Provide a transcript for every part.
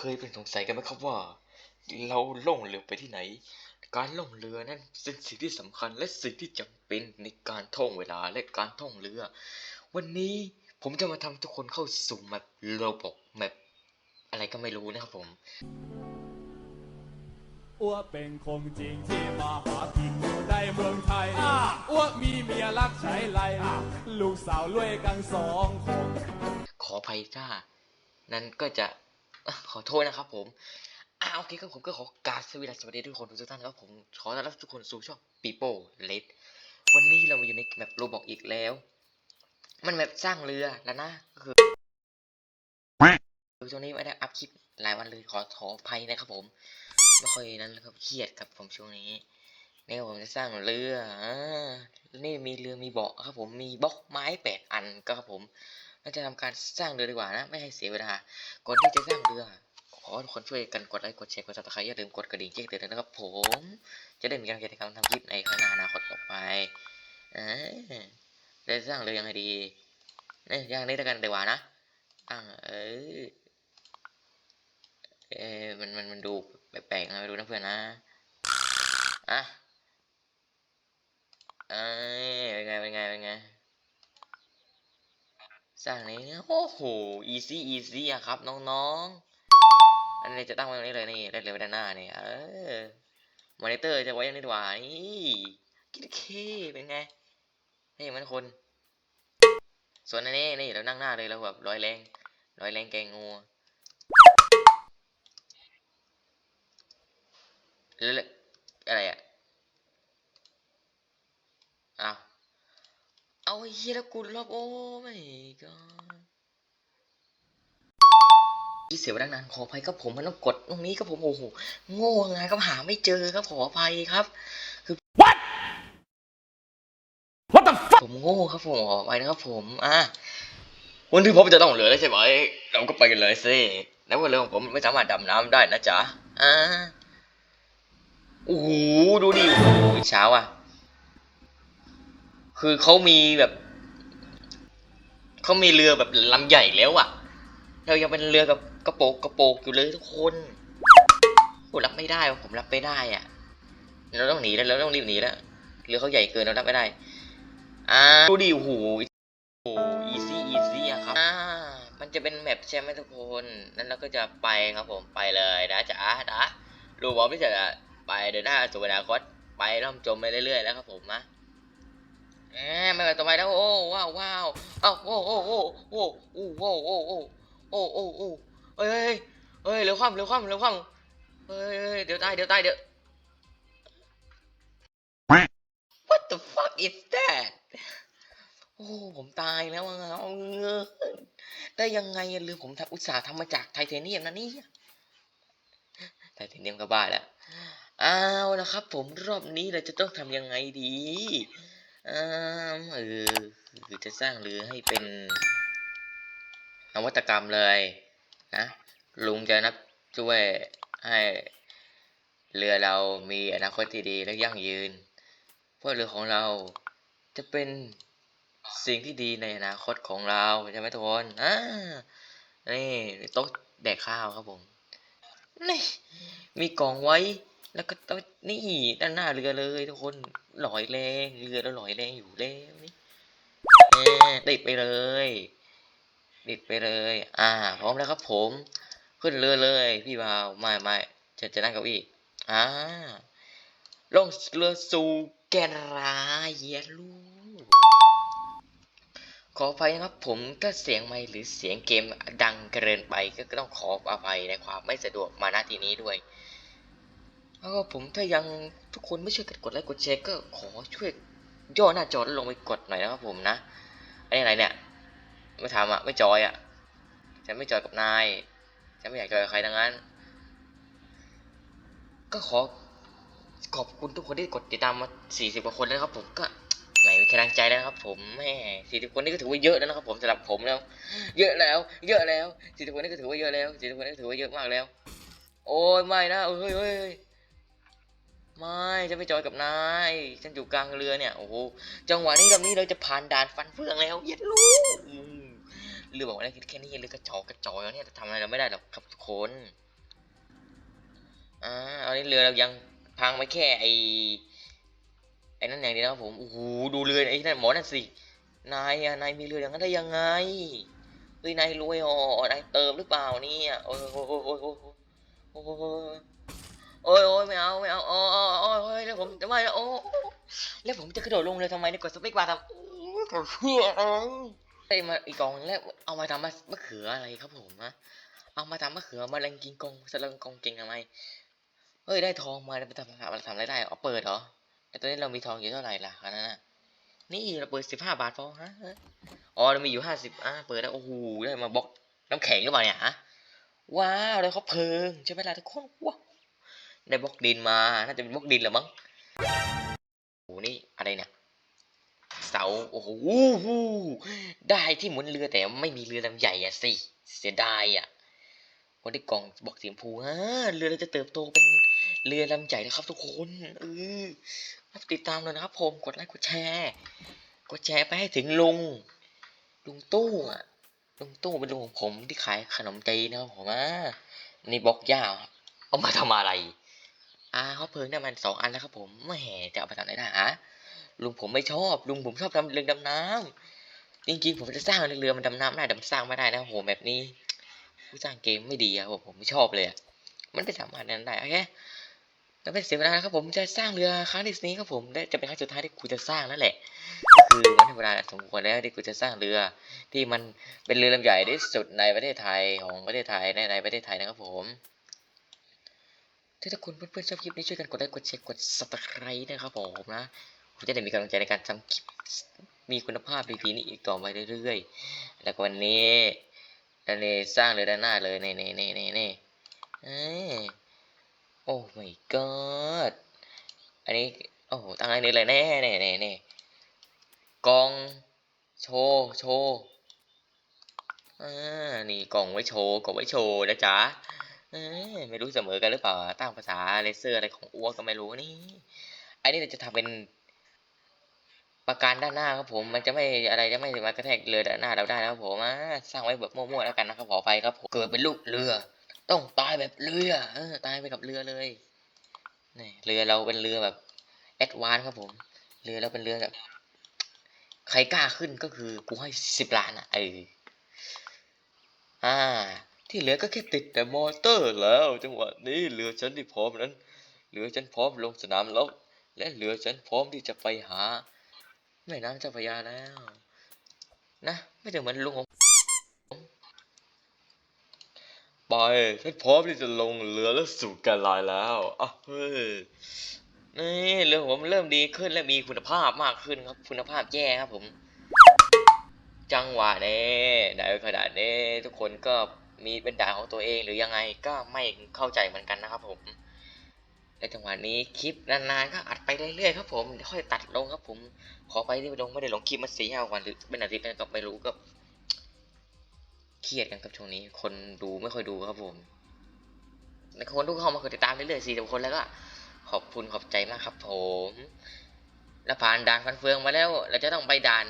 เคยเป็นสงสัยกันไหมครับว่า เราล่องเรือไปที่ไหน การล่องเรือนั้นเป็นสิ่งที่สำคัญและสิ่งที่จำเป็นในการท่องเวลาและการท่องเรือ วันนี้ผมจะมาทำทุกคนเข้าสู่แมปโลบอกแมปอะไรก็ไม่รู้นะครับผมอ้วเป็นคงจริงที่มาหากินอยู่ในเมืองไทยอ้วมีเมียรักใช้ไรลูกสาวรวยกันสองคนขออภัยถ้านั้นก็จะอะ ขอโทษนะครับผมอ่าโอเคครับผมก็ขอกราบสวัสดีสวัสดีทุกคนทุกท่านครับผมขอต้อนรับทุกคนสู่ช่อง People Let วันนี้เรามาอยู่ในแมปโลบอกอีกแล้ว มันแมปสร้างเรือแล้วนะก็คือช่วงนี้ไม่ได้อัพคลิปหลายวันเลยขอขออภัยนะครับผมไม่ค่อยนั้นแล้วครับเครียดครับผมช่วงนี้นี่ผมจะสร้างเรืออ่านี่มีเรือมีเบาะครับผมมีบล็อกไม้แปดอันก็ครับผม เราจะทำการสร้างเรือดีกว่านะ ไม่ให้เสียเวลา ก่อนที่จะสร้างเรือขอทุกคนช่วยกันกดไลค์กดแชร์กดซับสไครต์อย่าลืมกดกระดิ่งแจ้งเตือนนะครับ ผม จะได้มีการกิจกรรทำคลิปในข้างหน้าอนาคตต่อไปอ่าจะสร้างเรือยังไงดีเนี่ยอย่างนี้แล้วกันดีกว่านะตั้งเออเออมันมันมันดูแปลกๆนะไม่รู้นะเพื่อนนะอะเอ้ยเป็นไงเป็นไงเป็นไง สร้างเนี่ยโอ้โห easy easy อะครับ น้องๆ อันนี้จะตั้งไว้ตรงนี้เลยนี่ได้เลยไว้ด้านหน้านี่เออมอนิเตอร์จะไว้ย่างนี้ดีว่านี่กิ๊ดเคเป็นไงให้มันคน ส่วนอันนี้นี่เรานั่งหน้าเลยเราแบบร้อยแรงร้อยแรงแกงงูแล้วแล้วอะไรอะอ้าว เอาไอ้เฮียแล้วกูรอบโอ้ไม่ก็ที่เสียเวลานานขออภัยครับผมมันต้องกดตรงนี้ครับผมโอ้โหโง่ไงก็หาไม่เจอครับขออภัยครับ คือ What What the fuck ผมโง่ครับผมขออภัยนะครับผมอะวันที่ผมจะต้องเหลือแล้วใช่ไหมเราก็ไปกันเลยสิแล้วว่าเรือของผมไม่สามารถดำน้ำได้นะจ๊ะอ่าโอ้โหดูดิโอ้โหเช้าอะ คือเขามีแบบ เขามีเรือแบบลำใหญ่แล้วอะเรายังเป็นเรือกับกระโปกกระโปกอยู่เลยทุกคนโอ้รับไม่ได้วะผมรับไม่ได้อะเราต้องหนีแล้วเราต้องรีบหนีแล้วเรือเขาใหญ่เกินเรารับไม่ได้ อ่าดูดิโอ้โหโอ้อีซี่อีซี่อะครับอ่ามันจะเป็นแมปใช่ไหมทุกคนนั้นเราก็จะไปครับผมไปเลยนะจ๊ะนะรู้ว่าไม่จะไปเดินหน้าสู่อนาคตไปล่ำจมไปเรื่อยๆแล้วครับผมนะ แหมไม่ไปต่อไปแล้วโอ้ว้าวว้าวเอ้าโอ้โอ้โอ้โอ้โอ้โอ้โอ้โอ้โอ้โอ้โอ้เฮ้ยเฮ้ยเฮ้ยเร็วคว่ำเร็วคว่ำเร็วคว่ำเฮ้ยเฮ้ยเดี๋ยวตายเดี๋ยวตายเดี๋ยว What the fuck is that โอ้ผมตายแล้วอะเอาเงินได้ยังไงอะเรือผมทำอุตสาห์ทำมาจากไทเทเนียมนะนี่ไทเทเนียมก็บ้าแล้วเอาละครับผมรอบนี้เราจะต้องทำยังไงดี อ่าเออคือจะสร้างเรือให้เป็นนวัตกรรมเลยนะลุงจะนับช่วยให้เรือเรามีอนาคตที่ดีและยั่งยืน เพราะเรือของเราจะเป็นสิ่งที่ดีในอนาคตของเราใช่ไหมทุกคนอ่านี่โต๊ะแดกข้าวครับผม นี่ มีกล่องไว้ แล้วก็ต้องนี่ด้านหน้าเรือเลยทุกคนลอยแรงเรือเราลอยแรงอยู่แล้วนี่ติดไปเลยติดไปเลย อ่า พร้อมแล้วครับผม ขึ้นเรือเลย พี่บ่าวไม่ไม่จะจะนั่งเก้าอี้อ่าลงเรือสู่แกนราเยลูขออภัยนะครับผมถ้าเสียงไมค์หรือเสียงเกมดังเกินไปก็ต้องขออภัยในความไม่สะดวกมาณที่นี้ด้วย แล้วก็ผมถ้ายังทุกคนไม่ช่วยกันกดไลค์กดแชร์ก็ขอช่วยย่อหน้าจอแล้วลงไปกดหน่อยนะครับผมนะอันนี้อะไรเนี่ยไม่ทำอะไม่จอยอะฉันไม่จอยกับนายฉันไม่อยากจอยกับใครทั้งนั้น ก็ขอขอบคุณทุกคนที่กดติดตามมา 40 กว่าคนแล้วครับผมก็ไหนมีกำลังใจแล้วนะครับ ผมแม่40 คนนี่ก็ถือว่าเยอะแล้วนะครับ ผมสำหรับผมแล้ว เยอะแล้ว เยอะแล้ว40คนนี่ก็ถือว่าเยอะแล้ว40คนนี่ก็ถือว่าเยอะมากแล้ว โอ้ยไม่นะเฮ้ยเฮ้ย ไม่จะไม่จอยกับนายฉันอยู่กลางเรือเนี่ยโอ้โหจังหวะนี้ลำนี้เราจะผ่านด่านฟันเฟืองแล้วเย็ดลูกเรือบอกว่าได้แค่นี้เรือกระจอกกระจอยแล้วเนี่ยจะทำอะไรเราไม่ได้หรอกครับทุกคนอ่าเอานี้เรือเรายังพังไปแค่ไอไอ้นั่นอย่างเดียวนะครับผมโอ้โหดูเรือไอ้นั่นหมอนั่นสินายอะนายมีเรืออย่างนั้นได้ยังไงเฮ้ยนายรวยอ๋อนายเติมหรือเปล่าเนี่ยโอ้ยโอ้ยโอ้ยโอ้ย แล้วผมจะกระโดดลงเลยทำไมเนี่ยกดสเปกบาร์ทำอื้อกดเพื่อเอ้ยไอ้มาอีกกองแล้วเอามาทำมามะเขืออะไรครับผมนะเอามาทำมะเขือมาลังกินกองสลังกองเก่งทำไมเฮ้ยได้ทองมาไปทำอะไรทำอะไรได้เอ๋อเปิดเหรอแต่ตอนนี้เรามีทองอยู่เท่าไหร่ล่ะอันนั้นนี่เราเปิดสิบห้าบาทพอฮะอ๋อเรามีอยู่ห้าสิบอ่าเปิดแล้วโอ้โหได้มาบล็อกน้ำแข็งหรือเปล่าเนี่ยฮะว้าวได้เขาเพลิงใช่ไหมล่ะทุกคนว้าวได้บล็อกดินมาน่าจะเป็นบล็อกดินหรือมั้ง อะไรเนี่ยเสาโอ้โหได้ที่หมุนเรือแต่ไม่มีเรือลำใหญ่อะสิเสียดายอะวันได้กล่องบอกสีชมพูฮะเรือเราจะเติบโตเป็นเรือลำใหญ่นะครับ ทุกคนเออมาติดตามเลยนะครับผมกดไลค์กดแชร์กดแชร์ไปให้ถึงลุงลุงตู้อะลุงตู้เป็นลุงของผมที่ขายขนมจีนนะครับผมอะนี่บล็อกย่าเอามาทำอะไรอ่าเขาเพลิงได้มันสองอันแล้วครับผมไม่แห่จะเอาไปทำอะไรได้ฮะ ลุงผมไม่ชอบลุงผมชอบทำเรือดำน้ำจริงๆผมจะสร้างเรือมันดำน้ำได้แต่มันสร้างไม่ได้นะโหแบบนี้ผู้สร้างเกมไม่ดีอะผมผมไม่ชอบเลยอะมันไม่สามารถนั้นได้โอเคแล้วเป็นเสียเวลานะครับผมจะสร้างเรือครั้งที่นี้ครับผมและจะเป็นครั้งสุดท้ายที่กูจะสร้างนั่นแหละคือมันถึงเวลาสมควรแล้วที่กูจะสร้างเรือ ที่มันเป็นเรือลำใหญ่ที่สุดในประเทศไทยของประเทศไทยในในประเทศไทยนะครับผมถ้าทุกคนเพื่อนๆชอบคลิปนี้ช่วยกันกดไลค์กดแชร์กด subscribe นะครับผมนะ ผมจะได้มีกำลังใจในการทำคลิปมีคุณภาพดีๆนี้อีกต่อไปเรื่อยๆ แล้ววันนี้แล้วนี่สร้างเลยด้านหน้าเลยนี่นี่นี่นี่นี่เอ้ยโอ้ my god อันนี้ โอ้โหตั้งอันนี้เลยแน่แน่แน่แน่กองโชว์โชว์อ่านี่กล่องไว้โชว์กล่องไว้โชว์นะจ๊ะไม่รู้เสมอกันหรือเปล่าตั้งภาษาเลเซอร์อะไรของอ้วกก็ไม่รู้นี่ อันนี้เราจะทำเป็น ประการด้านหน้าครับผมมันจะไม่อะไรจะไม่มากระแทกเรือด้านหน้าเราได้นะครับผมอ่าสร้างไว้แบบมั่วๆแล้วกันนะครับขอไฟครับผมเกิดเป็นลูกเรือ ต้องตายแบบเรือเออตายไปกับเรือเลยนี่เรือเราเป็นเรือแบบแอดวานครับผม เรือเราเป็นเรือแบบใครกล้าขึ้นก็คือกูให้สิบล้านอะเอออ่า ที่เหลือก็แค่ติดแต่มอเตอร์แล้ว จังหวะนี้เรือฉันที่พร้อมนั้นเรือฉันพร้อมลงสนามรบและเรือฉันพร้อมที่จะไปหา แม่น้ำเจ้าพระยาแล้ว นะ ไม่ถึงเหมือนลุงของไปฉันพร้อมที่จะลงเรือแล้วสู่แกนลายแล้วอะเฮ้ยนี่เรือผมเริ่มดีขึ้นและมีคุณภาพมากขึ้นครับ คุณภาพแย่ครับผม จังหวะนี้ในขนาดนี้ทุกคนก็มีเป็นด่านของตัวเองหรือยังไงก็ไม่เข้าใจเหมือนกันนะครับผม ในจังหวะนี้คลิปนานๆก็อัดไปเรื่อยๆครับผมค่อยตัดลงครับผม ขอไปที่ไปลงไม่ได้ลงคลิปมาสี่ห้าวันหรือเป็นอาทิตย์นะก็ไม่รู้ก็เครียดกันครับช่วงนี้ คนดูไม่ค่อยดูครับผมในคนทุกเข้ามาคอยติดตามเรื่อยๆสี่สิบคนแล้วก็ขอบคุณขอบใจมากครับผมแล้วผ่านด่านฟันเฟืองมาแล้ว เราจะต้องไปด่าน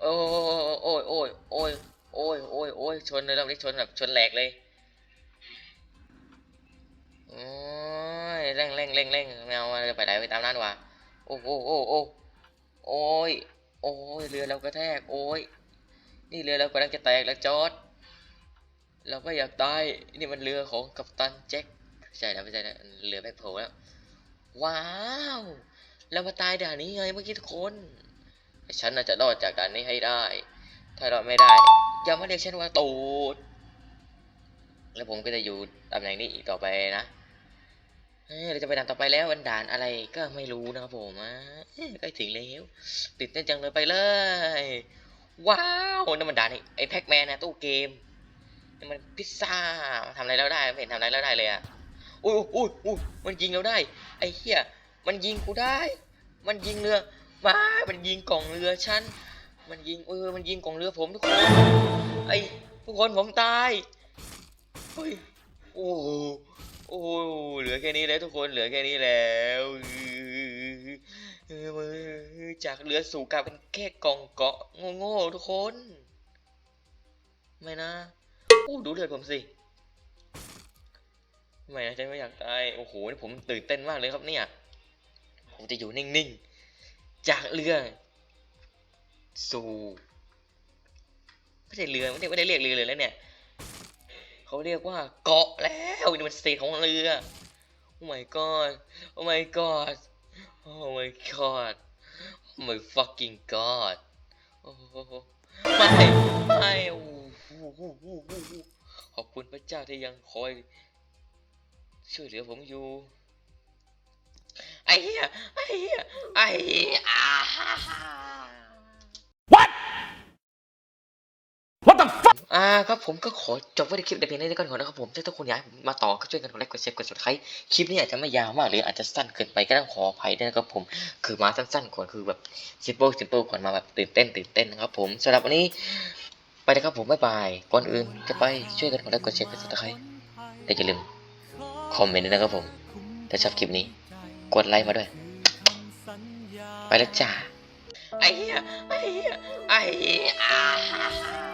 โอ้ยโอ้ยโอ้ยโอ้ยโอ้ยโอ้ยโอ้ยชนเลยรอบนี้ชนแบบชนแหลกเลย เร่งเร่งเร่งเร่งไม่เอาไปไหนไปตามนั้นวะโอ้โอ้โอ้โอ้โอ้ยโอ้ยเรือเรากระแทกโอ้ยนี่เรือเรากำลังจะแตกแล้วจอดเราก็อยากตายนี่มันเรือของกัปตันแจ็คใช่แล้วไม่ใช่แล้วเรือแบ็คโพแล้วว้าวเรามาตายด่านนี้ไงเมื่อกี้ทุกคนฉันน่าจะรอดจากด่านนี้ให้ได้ ถ้ารอดไม่ได้อย่ามาเรียกฉันว่าตูดแล้วผมก็จะอยู่ตำแหน่งนี้อีกต่อไปนะ เราจะไปด่านต่อไปแล้ววันด่านอะไรก็ไม่รู้นะครับผมอะใกล้ถึงแล้วติดเต้นจังเลยไปเลย ว้าวนั่นมันด่านไอ้แพ็กแมนนะตู้เกมนี่มันพิซซ่าทำอะไรแล้วได้ไม่เห็นทำอะไรแล้วได้เลยอะอุ้ยอุ้ยอุ้ยมันยิงเราได้ ไอ้เหี้ยมันยิงกูได้ มันยิงเรือมามันยิงกล่องเรือฉันมันยิงเออมันยิงกล่องเรือผมทุกคนไอ้ทุกคนผมตายเฮ้ยโอ้ โอ้โหเหลือแค่นี้แล้วทุกคนเหลือแค่นี้แล้วจากเรือสู่กลายเป็นแค่กองเกาะโง่ๆทุกคน ไม่นะโอ้ดูเลือดผมสิไม่นะฉันไม่อยากตายโอ้โหนี่ผมตื่นเต้นมากเลยครับเนี่ยผมจะอยู่นิ่งๆ จากเรือ สู่ไม่ใช่เรือไม่ได้ไม่ได้เรียกเรือเลยแล้วเนี่ย เขาเรียกว่าเกาะแล้วนี่มันสเตทของเรือ โอ้ my god โอ้ my god โอ้ my god โอ้ my fucking god โอ้ไม่ไม่โอ้ขอบคุณพระเจ้าที่ยังคอย ช่วยเหลือผมอยู่ ไอ้เหี้ยไอ้เหี้ยไอ้เหี้ยอ่าฮ่าฮ่า What What the fuck อ่าครับผมก็ขอจบไว้ในคลิปในเพียงนี้ก่อนนะครับผมถ้าทุกคนอยากให้ผมมาต่อก็ช่วยกันกดไลค์กดแชร์กด subscribe คลิปนี้อาจจะไม่ยาวมากหรืออาจจะสั้นเกินไปก็ต้องขออภัยด้วยนะครับผมคือมาสั้นๆก่อนคือแบบ simple simple ก่อนมาแบบตื่นเต้นตื่นเต้นนะครับผมสำหรับวันนี้ไปนะครับผมบ๊ายบายก่อนอื่นจะไปช่วยกันกดไลค์กดแชร์กด subscribe แต่อย่าลืมคอมเมนต์ด้วยนะครับผมถ้าชอบคลิปนี้กดไลค์มาด้วย ไปแล้วจ้าไอ้เหี้ยไอ้เหี้ยไอ้เหี้ยอ่าฮ่าฮ่า